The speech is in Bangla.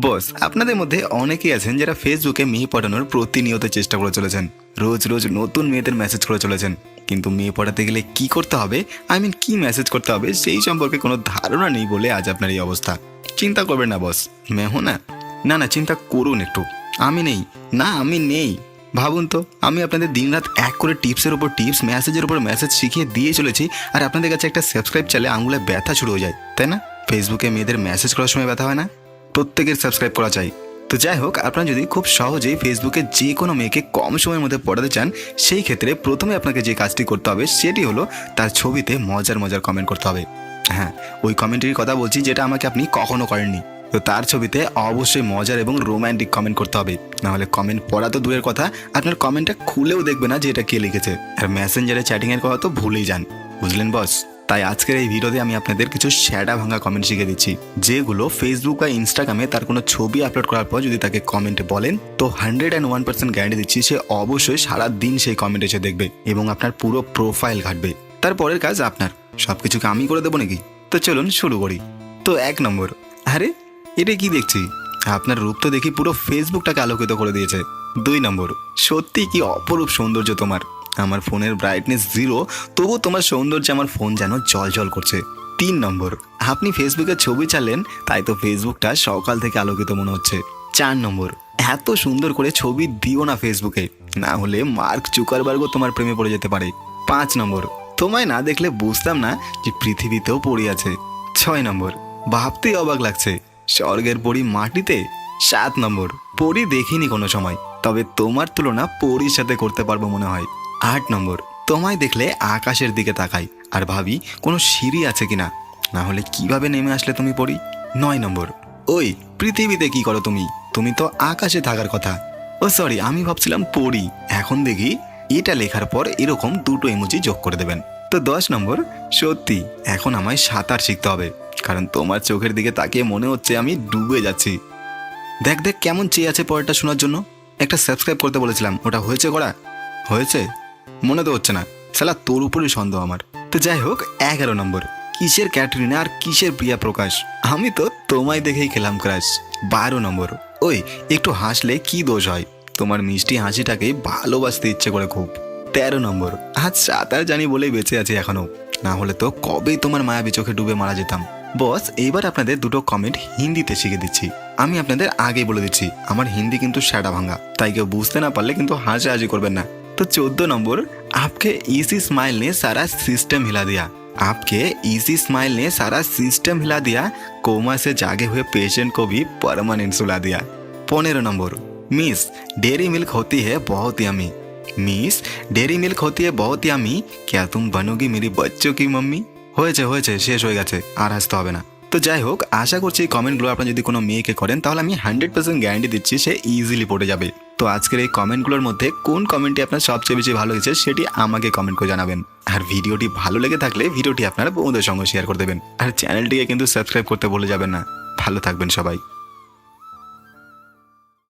বস, আপনাদের মধ্যে অনেকেই আছেন যারা ফেসবুকে মেয়ে পড়ানোর প্রতিনিয়ত চেষ্টা করে চলেছেন। রোজ রোজ নতুন মেয়েদের মেসেজ করে চলেছেন। কিন্তু মেয়ে পড়াতে গেলে কি করতে হবে? আই মিন কি মেসেজ করতে হবে? সেই সম্পর্কে কোনো ধারণা নেই বলে আজ আপনার এই অবস্থা। চিন্তা করবেন না, বস। মেহো না না না চিন্তা করুন একটু। আমি নেই। না, আমি নেই। ভাবুন তো, আমি আপনাদের দিনরাত এক করে টিপসের উপর টিপস মেসেজের উপর মেসেজ শিখিয়ে দিয়ে চলেছি আর আপনাদের কাছে একটা সাবস্ক্রাইব চালে আঙুলে ব্যথা শুরু হয়ে যায়, তাই না? ফেসবুকে মেয়েদের মেসেজ করার সময় ব্যথা হয় না? প্রত্যেকের সাবস্ক্রাইব করা চাই। তো যাই হোক আপনারা যদি খুব সহজেই ফেসবুকে যে কোনো মেয়েকে কম সময়ের মধ্যে পড়াতে চান, সেই ক্ষেত্রে প্রথমে আপনাকে যে কাজটি করতে হবে, সেটি হলো তার ছবিতে মজার মজার কমেন্ট করতে হবে। হ্যাঁ ওই কমেন্টের কথা বলছি যেটা আমাকে আপনি কখনো করেননি। তো তার ছবিতে অবশ্যই মজার এবং রোম্যান্টিক কমেন্ট করতে হবে। নাহলে কমেন্ট পড়া তো দূরের কথা, আপনার কমেন্টটা খুলেও দেখবে না যে এটা কে লিখেছে। আর মেসেঞ্জারে চ্যাটিংয়ের কথা তো ভুলেই যান। বুঝলেন বস তাই আজকের এই ভিডিওতে আমি আপনাদের কিছু শ্যাডা ভাঙা কমেন্ট শিখে দিচ্ছি, যেগুলো ফেসবুক বা ইনস্টাগ্রামে তার কোনো ছবি আপলোড করার পর যদি তাকে কমেন্টে বলেন, তো hundred and one percent guarantee দিচ্ছি সে অবশ্যই সারা দিন সেই কমেন্ট এসে দেখবে এবং আপনার পুরো প্রোফাইল ঘাটবে। তারপরের কাজ আপনার সব কিছুকে আমি করে দেবো নাকি? তো চলুন শুরু করি। তো এক নম্বর, আরে, এটা কি দেখছি? আপনার রূপ তো দেখি পুরো ফেসবুকটাকে আলোকিত করে দিয়েছে। দুই নম্বর, সত্যি কি অপরূপ সৌন্দর্য তোমার? আমার ফোনের ব্রাইটনেস জিরো তবু তোমার সৌন্দর্যে আমার ফোন যেন জল জল করছে। তিন নম্বর, আপনি ফেসবুকে ছবি চালেন, তাই তো ফেসবুকটা সকাল থেকে আলোকিত মনে হচ্ছে। চার নম্বর, এত সুন্দর করে ছবি দিও না ফেসবুকে না হলে মার্ক চুকারবার্গও তোমার প্রেমে পড়ে যেতে পারে। পাঁচ নম্বর, তোমায় না দেখলে বুঝতাম না যে পৃথিবীতেও পড়ি আছে। ছয় নম্বর, ভাবতেই অবাক লাগছে, স্বর্গের পরি মাটিতে? সাত নম্বর, পরি দেখিনি কোনো সময়, তবে তোমার তুলনা পরির সাথে করতে পারব মনে হয়। আট নম্বর, তোমায় দেখলে আকাশের দিকে তাকাই। আর ভাবি, কোনো সিঁড়ি আছে কিনা? না হলে কীভাবে নেমে আসলে তুমি পড়ি? নয় নম্বর, ওই, পৃথিবীতে কি করো তুমি? তুমি তো আকাশে থাকার কথা। ও সরি, আমি ভাবছিলাম পড়ি। এখন দেখি, এটা লেখার পর এরকম দুটো ইমোজি যোগ করে দেবেন। তো দশ নম্বর, সত্যি, এখন আমায় সাঁতার শিখতে হবে। কারণ তোমার চোখের দিকে তাকিয়ে মনে হচ্ছে আমি ডুবে যাচ্ছি। দেখ দেখ, কেমন চেয়ে আছে পরেরটা শোনার জন্য। একটা সাবস্ক্রাইব করতে বলেছিলাম, ওটা হয়েছে করা? হয়েছে? মনে তো হচ্ছে না। সালা তোর উপরই সন্দেহ আমার। তো যাই হোক, এগারো নম্বর। কিসের ক্যাটরিনা আর কিসের প্রিয়া প্রকাশ? আমি তো তোমায় দেখেই খেলাম ক্রাশ। বারো নম্বর। ওই, একটু হাসলে কি দোষ হয়? তোমার মিষ্টি হাসিটাকে ভালোবাসতে ইচ্ছে করে খুব। তেরো নম্বর। আজ সাঁতার জানি বলেই বেঁচে আছি এখনও। না হলে তো কবেই তোমার মায়াবী চোখে ডুবে মারা যেতাম। বস এইবার আপনাদের দুটো কমেন্ট হিন্দিতে শিখে দিচ্ছি। আমি আপনাদের আগেই বলে দিচ্ছি, আমার হিন্দি কিন্তু শ্যাডা ভাঙা তাই কেউ বুঝতে না পারলে কিন্তু হাসাহাসি করবেন না। तो चौदह नंबर आपके इसी स्माइल ने सारा सिस्टम हिला दिया आपके इसी स्माइल ने सारा सिस्टम हिला दिया कोमा से जागे हुए पेशेंट को भी परमानेंट सुला दिया पंद्रह नंबर मिस डेयरी मिल्क होती है बहुत यमी मिस डेयरी मिल्क होती है बहुत यमी क्या तुम बनोगी मेरी बच्चों की मम्मी হয়েছে হয়েছে শেষ হয়ে গেছে আর হাসতে হবে না তো যাই হোক আশা করছি এই কমেন্টগুলো আপনারা যদি কোনো মেয়েকে করেন তাহলে আমি হান্ড্রেড পার্সেন্ট গ্যারান্টি দিচ্ছি সে ইজিলি পড়ে যাবে তো আজকের এই কমেন্টগুলোর মধ্যে কোন কমেন্টটি আপনার সবচেয়ে বেশি ভালো লেগেছে সেটি আমাকে কমেন্ট করে জানাবেন। আর ভিডিওটি ভালো লেগে থাকলে ভিডিওটি আপনারা বন্ধুদের সঙ্গে শেয়ার করে দেবেন। আর চ্যানেলটিকে কিন্তু সাবস্ক্রাইব করতে ভুলে যাবেন না। ভালো থাকবেন সবাই।